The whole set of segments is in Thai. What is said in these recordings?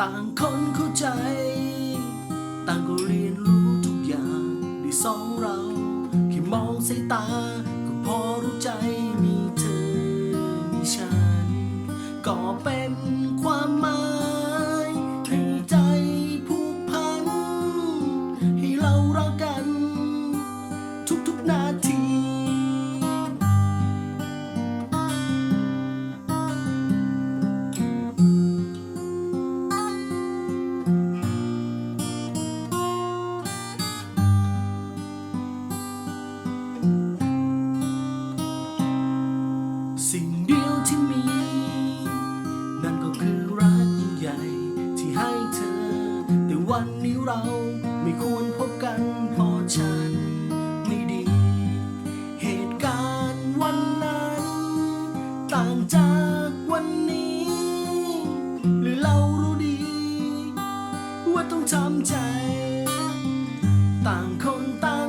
ต่างคนเข้าใจ ต่างก็เรียนรู้ทุกอย่างในสองเรา แค่มองสายตา ต่างจากวันนี้ หรือเรารู้ดี ว่าต้องทำใจ ต่างคนต่าง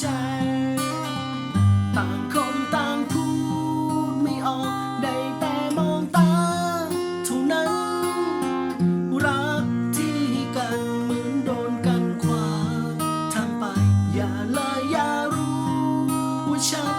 ใจ ต่างคนต่างพูดไม่ออกได้แต่มองตาท่านั้น รักที่กันเหมือนโดนกันขวาทาไป อย่าลยอย่ารู้ว่า